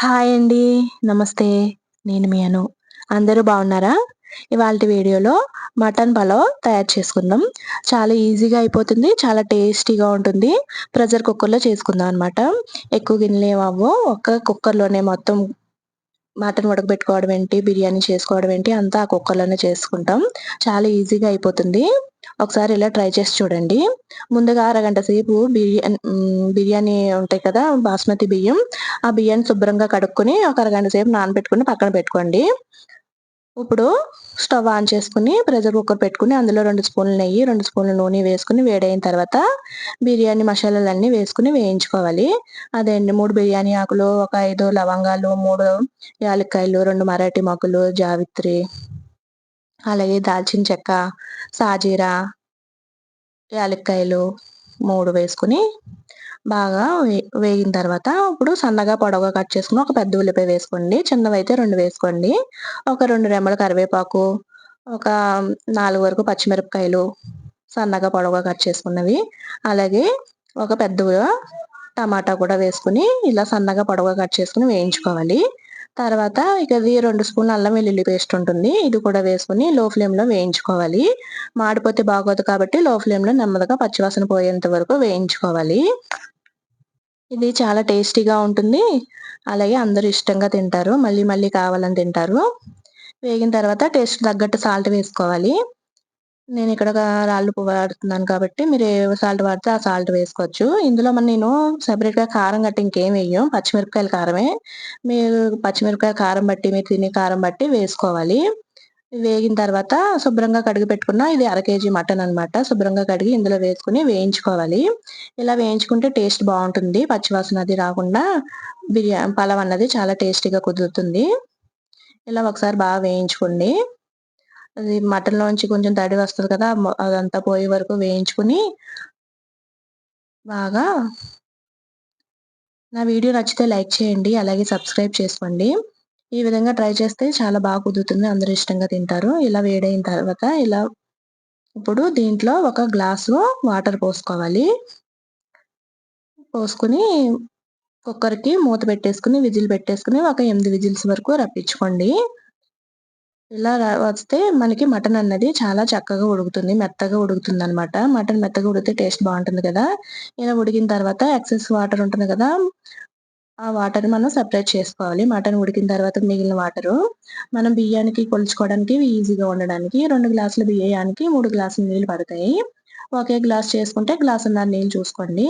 Hi అండి. నమస్తే. నేను మీ అను. అందరూ బాగున్నారా? ఇవాళ వీడియోలో మటన్ పలావ్ తయారు చేసుకుందాం. చాలా ఈజీగా అయిపోతుంది. చాలా టేస్టీగా ఉంటుంది. ప్రెషర్ కుక్కర్లో చేసుకుందాం అనమాట ఎక్కువ గిన్నెలు అవ్వు ఒక్క కుక్కర్లోనే మొత్తం మటన్ ఉడకబెట్టుకోవడం ఏంటి బిర్యానీ చేసుకోవడం ఏంటి అంతా ఆ కుక్కర్లోనే చేసుకుంటాం. చాలా ఈజీగా అయిపోతుంది. ఒకసారి ఇలా ట్రై చేసి చూడండి. ముందుగా అరగంట సేపు బిర్యానీ బిర్యానీ ఉంటాయి కదా బాస్మతి బియ్యం. ఆ బియ్యాన్ని శుభ్రంగా కడుక్కొని ఒక అరగంట సేపు నానబెట్టుకుని పక్కన పెట్టుకోండి. ఇప్పుడు స్టవ్ ఆన్ చేసుకుని ప్రెషర్ కుక్కర్ పెట్టుకుని అందులో రెండు స్పూన్లు నెయ్యి రెండు స్పూన్లు నూనె వేసుకుని వేడైన తర్వాత బిర్యానీ మసాలాలన్నీ వేసుకుని వేయించుకోవాలి. అదే అండి మూడు బిర్యానీ ఆకులు ఒక ఐదు లవంగాలు మూడు యాలక్కాయలు రెండు మరాఠీ మొక్కలు జావిత్రి అలాగే దాల్చిన చెక్క సాజీరా యాలక్కాయలు మూడు వేసుకుని బాగా వేగిన తర్వాత ఇప్పుడు సన్నగా పొడవుగా కట్ చేసుకుని ఒక పెద్ద ఉల్లిపాయ వేసుకోండి. చిన్నవైతే రెండు వేసుకోండి. ఒక రెండు రెమ్మల కరివేపాకు ఒక నాలుగు వరకు పచ్చిమిరపకాయలు సన్నగా పొడవుగా కట్ చేసుకున్నవి. అలాగే ఒక పెద్ద టమాటా కూడా వేసుకుని ఇలా సన్నగా పొడవుగా కట్ చేసుకుని వేయించుకోవాలి. తర్వాత ఇక ఇది రెండు స్పూన్లు అల్లం వెల్లుల్లి పేస్ట్ ఉంటుంది. ఇది కూడా వేసుకుని లో ఫ్లేమ్లో వేయించుకోవాలి. మాడిపోతే బాగోదు కాబట్టి లో ఫ్లేమ్లో నెమ్మదిగా పచ్చివాసన పోయేంత వరకు వేయించుకోవాలి. ఇది చాలా టేస్టీగా ఉంటుంది. అలాగే అందరూ ఇష్టంగా తింటారు. మళ్ళీ మళ్ళీ కావాలని తింటారు. వేగిన తర్వాత టేస్ట్ తగ్గట్టు సాల్ట్ వేసుకోవాలి. నేను ఇక్కడ ఒక రాళ్ళు వాడుతున్నాను కాబట్టి మీరు ఏ సాల్ట్ వాడితే ఆ సాల్ట్ వేసుకోవచ్చు. ఇందులో మన నేను సపరేట్గా కారం గట్టి ఇంకేం వేయం పచ్చిమిరపకాయల కారమే. మీరు పచ్చిమిరపకాయ కారం బట్టి మీరు తినే కారం బట్టి వేసుకోవాలి. వేగిన తర్వాత శుభ్రంగా కడిగి పెట్టుకున్న ఇది అర కేజీ మటన్ అనమాట శుభ్రంగా కడిగి ఇందులో వేసుకుని వేయించుకోవాలి. ఇలా వేయించుకుంటే టేస్ట్ బాగుంటుంది. పచ్చివాసన అది రాకుండా బిర్యానీ పలావ్ అన్నది చాలా టేస్టీగా కుదురుతుంది. ఇలా ఒకసారి బాగా వేయించుకోండి. అది మటన్లోంచి కొంచెం తడి వస్తుంది కదా అదంతా పోయే వరకు వేయించుకుని బాగా నా వీడియో నచ్చితే లైక్ చేయండి అలాగే సబ్స్క్రైబ్ చేసుకోండి. ఈ విధంగా ట్రై చేస్తే చాలా బాగా కుదురుతుంది. అందరూ ఇష్టంగా తింటారు. ఇలా వేడైన తర్వాత ఇలా ఇప్పుడు దీంట్లో ఒక గ్లాసు వాటర్ పోసుకోవాలి. పోసుకుని కుక్కర్కి మూత పెట్టేసుకుని విజిల్ పెట్టేసుకుని ఒక ఎనిమిది విజిల్స్ వరకు రప్పించుకోండి. ఇలా వస్తే మనకి మటన్ అన్నది చాలా చక్కగా ఉడుకుతుంది. మెత్తగా ఉడుకుతుంది అనమాట మటన్ మెత్తగా ఉడికితే టేస్ట్ బాగుంటుంది కదా. ఇలా ఉడికిన తర్వాత ఎక్సెస్ వాటర్ ఉంటుంది కదా. ఆ వాటర్ మనం సెపరేట్ చేసుకోవాలి. మటన్ ఉడికిన తర్వాత మిగిలిన వాటరు మనం బియ్యానికి కొలుచుకోవడానికి ఈజీగా ఉండడానికి రెండు గ్లాసుల బియ్యానికి మూడు గ్లాసుల నీళ్ళు పడతాయి. ఒకే గ్లాస్ చేసుకుంటే గ్లాసున్నర నీళ్ళు చూసుకోండి.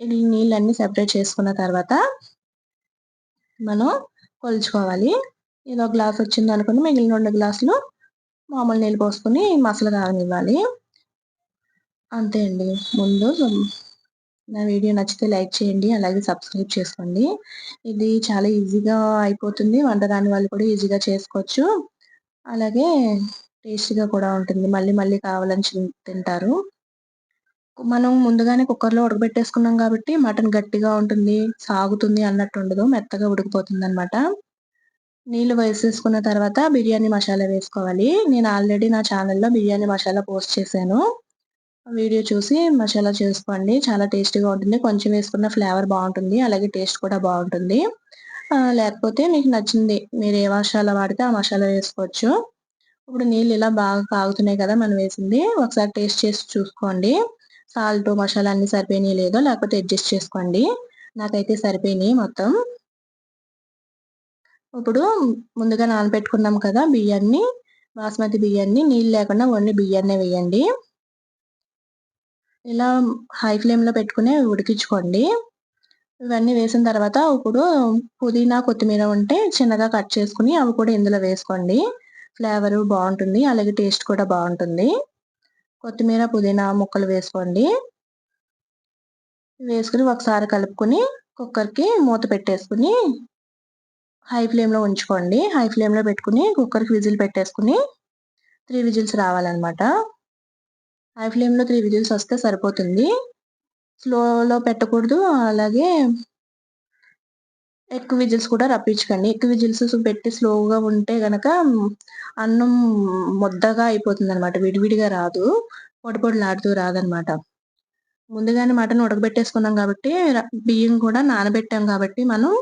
ఈ నీళ్ళన్నీ సెపరేట్ చేసుకున్న తర్వాత మనం కొలుచుకోవాలి. ఏదో గ్లాస్ వచ్చింది అనుకుని మిగిలిన రెండు గ్లాసులు మామూలు నీళ్ళు పోసుకొని మసాలా కాగనివ్వాలి అంతే అండి. ముందు నా వీడియో నచ్చితే లైక్ చేయండి అలాగే సబ్స్క్రైబ్ చేసుకోండి. ఇది చాలా ఈజీగా అయిపోతుంది వంట రాని వాళ్ళు కూడా ఈజీగా చేసుకోవచ్చు. అలాగే టేస్టీగా కూడా ఉంటుంది మళ్ళీ మళ్ళీ కావాలని తింటారు. మనం ముందుగానే కుక్కర్లో ఉడకబెట్టేసుకున్నాం కాబట్టి మటన్ గట్టిగా ఉంటుంది సాగుతుంది అన్నట్టు ఉండదు మెత్తగా ఉడికిపోతుంది అనమాట నీళ్ళు వేసేసుకున్న తర్వాత బిర్యానీ మసాలా వేసుకోవాలి. నేను ఆల్రెడీ నా ఛానల్లో బిర్యానీ మసాలా పోస్ట్ చేశాను. వీడియో చూసి మసాలా చేసుకోండి చాలా టేస్టీగా ఉంటుంది. కొంచెం వేసుకున్న ఫ్లేవర్ బాగుంటుంది. అలాగే టేస్ట్ కూడా బాగుంటుంది. లేకపోతే మీకు నచ్చింది మీరు ఏ మసాలా వాడితే ఆ మసాలా వేసుకోవచ్చు. ఇప్పుడు నీళ్ళు ఇలా బాగా కాగుతున్నాయి కదా మనం వేసింది. ఒకసారి టేస్ట్ చేసి చూసుకోండి. సాల్ట్ మసాలా అన్ని సరిపోయినాయి లేదో లేకపోతే అడ్జస్ట్ చేసుకోండి. నాకైతే సరిపోయినాయి మొత్తం. ఇప్పుడు ముందుగా నానబెట్టుకున్నాం కదా బియ్యాన్ని బాస్మతి బియ్యాన్ని నీళ్ళు లేకుండా ఓన్లీ బియ్యాన్నే వేయండి. ఇలా హై ఫ్లేమ్లో పెట్టుకుని ఉడికించుకోండి. ఇవన్నీ వేసిన తర్వాత ఇప్పుడు పుదీనా కొత్తిమీర ఉంటే చిన్నగా కట్ చేసుకుని అవి కూడా ఇందులో వేసుకోండి. ఫ్లేవర్ బాగుంటుంది అలాగే టేస్ట్ కూడా బాగుంటుంది. కొత్తిమీర పుదీనా ముక్కలు వేసుకోండి. వేసుకుని ఒకసారి కలుపుకొని కుక్కర్కి మూత పెట్టేసుకుని హై ఫ్లేమ్లో ఉంచుకోండి. హై ఫ్లేమ్లో పెట్టుకుని కుక్కర్కి విజిల్ పెట్టేసుకుని త్రీ విజిల్స్ రావాలన్నమాట. హై ఫ్లేమ్లో త్రీ విజిల్స్ వస్తే సరిపోతుంది. స్లోలో పెట్టకూడదు. అలాగే ఎక్కువ విజిల్స్ కూడా రప్పించకండి. ఎక్కువ విజిల్స్ పెట్టి స్లోగా ఉంటే గనక అన్నం ముద్దగా అయిపోతుంది అనమాట విడివిడిగా రాదు. పొడి పొడిలాడుతూ రాదనమాట ముందుగానే మటన్ ఉడకబెట్టేసుకున్నాం కాబట్టి బియ్యం కూడా నానబెట్టాం కాబట్టి మనం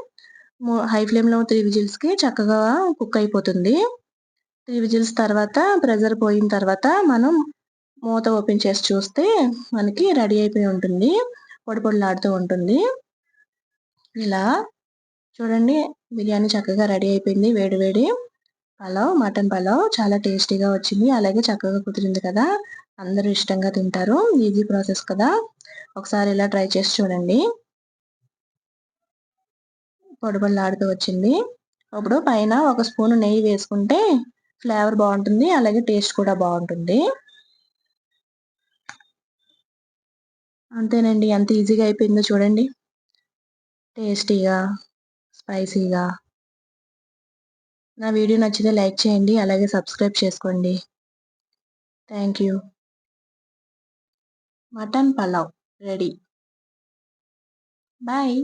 హై ఫ్లేమ్‌లో త్రీ విజిల్స్‌కి చక్కగా కుక్ అయిపోతుంది. త్రీ విజిల్స్ తర్వాత ప్రెజర్ పోయిన తర్వాత మనం మూత ఓపెన్ చేసి చూస్తే మనకి రెడీ అయిపోయి ఉంటుంది. పొడి పొడిలాడుతూ ఉంటుంది. ఇలా చూడండి బిర్యానీ చక్కగా రెడీ అయిపోయింది వేడివేడి పలావ్ మటన్ పలావ్ చాలా టేస్టీగా వచ్చింది. అలాగే చక్కగా కుదిరింది కదా! అందరూ ఇష్టంగా తింటారు. ఈజీ ప్రాసెస్ కదా! ఒకసారి ఇలా ట్రై చేసి చూడండి. పొడిపొడిలాడుతూ వచ్చింది. ఇప్పుడు పైన ఒక స్పూన్ నెయ్యి వేసుకుంటే ఫ్లేవర్ బాగుంటుంది. అలాగే టేస్ట్ కూడా బాగుంటుంది. అంతేనండి. ఎంత ఈజీగా అయిపోయిందో చూడండి. టేస్టీగా, స్పైసీగా. నా వీడియో నచ్చితే లైక్ చేయండి. అలాగే సబ్స్క్రైబ్ చేసుకోండి. Thank you. Mutton pulao ready. Bye.